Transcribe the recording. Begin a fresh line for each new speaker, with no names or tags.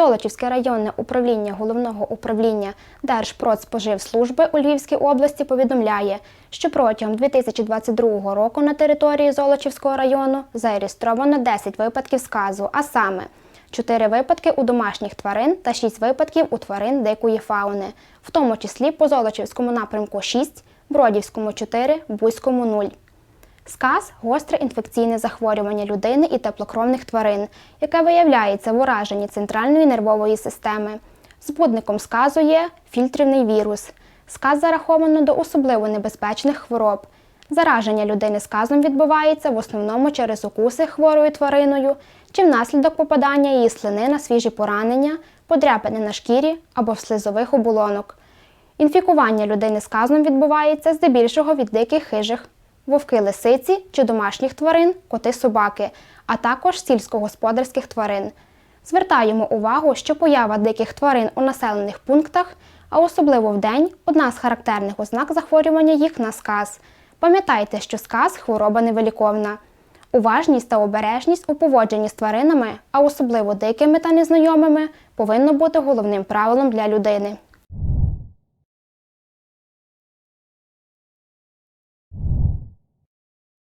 Золочівське районне управління головного управління Держпродспоживслужби у Львівській області повідомляє, що протягом 2022 року на території Золочівського району зареєстровано 10 випадків сказу, а саме 4 випадки у домашніх тварин та 6 випадків у тварин дикої фауни, в тому числі по Золочівському напрямку 6, Бродівському 4, Бузькому 0. Сказ гостре інфекційне захворювання людини і теплокровних тварин, яке виявляється в ураженні центральної нервової системи. Збудником сказу є фільтрівний вірус. Сказ зараховано до особливо небезпечних хвороб. Зараження людини сказом відбувається в основному через укуси хворою твариною чи внаслідок попадання її слини на свіжі поранення, подряпини на шкірі або в слизових оболонок. Інфікування людини сказом відбувається здебільшого від диких хижих, вовки лисиці чи домашніх тварин, коти собаки, а також сільськогосподарських тварин. Звертаємо увагу, що поява диких тварин у населених пунктах, а особливо вдень, одна з характерних ознак захворювання їх на сказ. Пам'ятайте, що сказ хвороба невиліковна. Уважність та обережність у поводженні з тваринами, а особливо дикими та незнайомими, повинно бути головним правилом для людини.